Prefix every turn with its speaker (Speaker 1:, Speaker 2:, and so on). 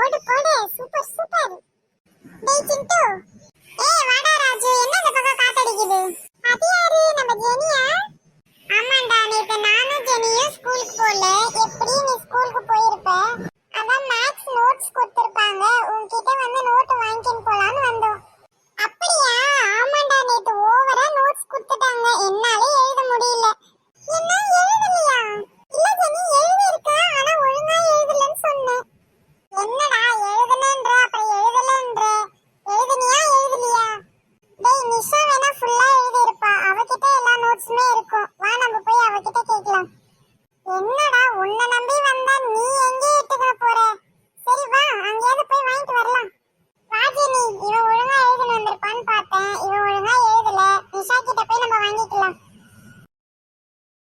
Speaker 1: போடு போடு என்னடா உன்னெல்லாம்